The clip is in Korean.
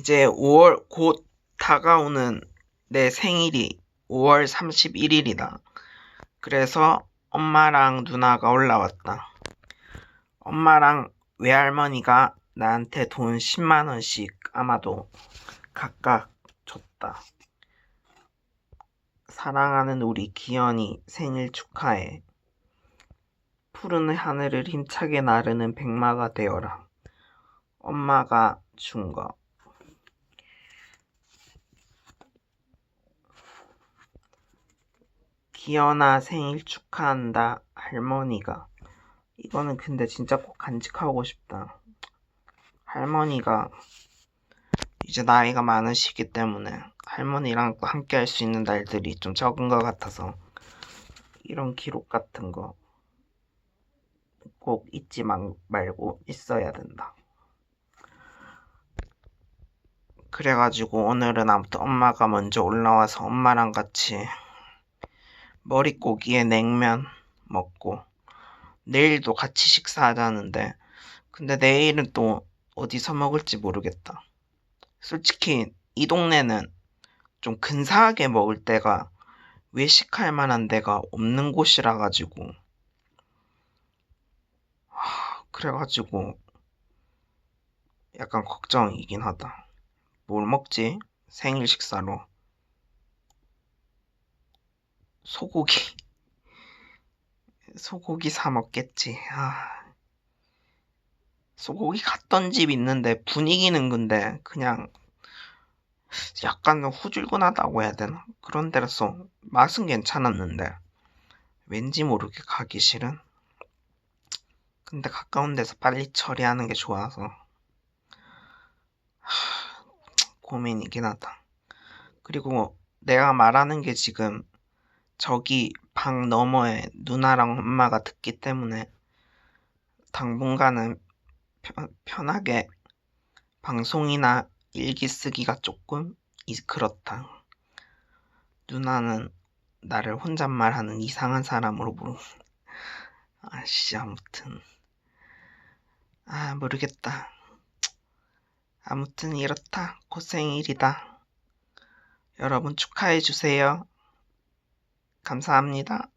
이제 5월 곧 다가오는 내 생일이 5월 31일이다. 그래서 엄마랑 누나가 올라왔다. 엄마랑 외할머니가 나한테 돈 10만원씩 아마도 각각 줬다. 사랑하는 우리 기현이 생일 축하해. 푸른 하늘을 힘차게 나르는 백마가 되어라. 엄마가 준 거. 기현아 생일 축하한다. 할머니가. 이거는 근데 진짜 꼭 간직하고 싶다. 할머니가 이제 나이가 많으시기 때문에 할머니랑 함께 할 수 있는 날들이 좀 적은 것 같아서 이런 기록 같은 거 꼭 잊지 마- 말고 있어야 된다. 그래가지고 오늘은 아무튼 엄마가 먼저 올라와서 엄마랑 같이 머릿고기에 냉면 먹고 내일도 같이 식사하자는데 근데 내일은 또 어디서 먹을지 모르겠다. 솔직히 이 동네는 좀 근사하게 먹을 데가 외식할 만한 데가 없는 곳이라 가지고 하, 그래 가지고 약간 걱정이긴 하다. 뭘 먹지? 생일 식사로 소고기 소고기 사 먹겠지. 아. 소고기 갔던 집 있는데 분위기는 근데 그냥 약간 후줄근하다고 해야 되나? 그런 데라서 맛은 괜찮았는데 왠지 모르게 가기 싫은? 근데 가까운 데서 빨리 처리하는 게 좋아서 하, 고민이긴 하다. 그리고 내가 말하는 게 지금 저기 방 너머에 누나랑 엄마가 듣기 때문에 당분간은 편, 편하게 방송이나 일기 쓰기가 조금 이- 그렇다. 누나는 나를 혼잣말하는 이상한 사람으로 보고 아씨 아무튼 아 모르겠다. 아무튼 이렇다. 고생일이다. 여러분 축하해 주세요. 감사합니다.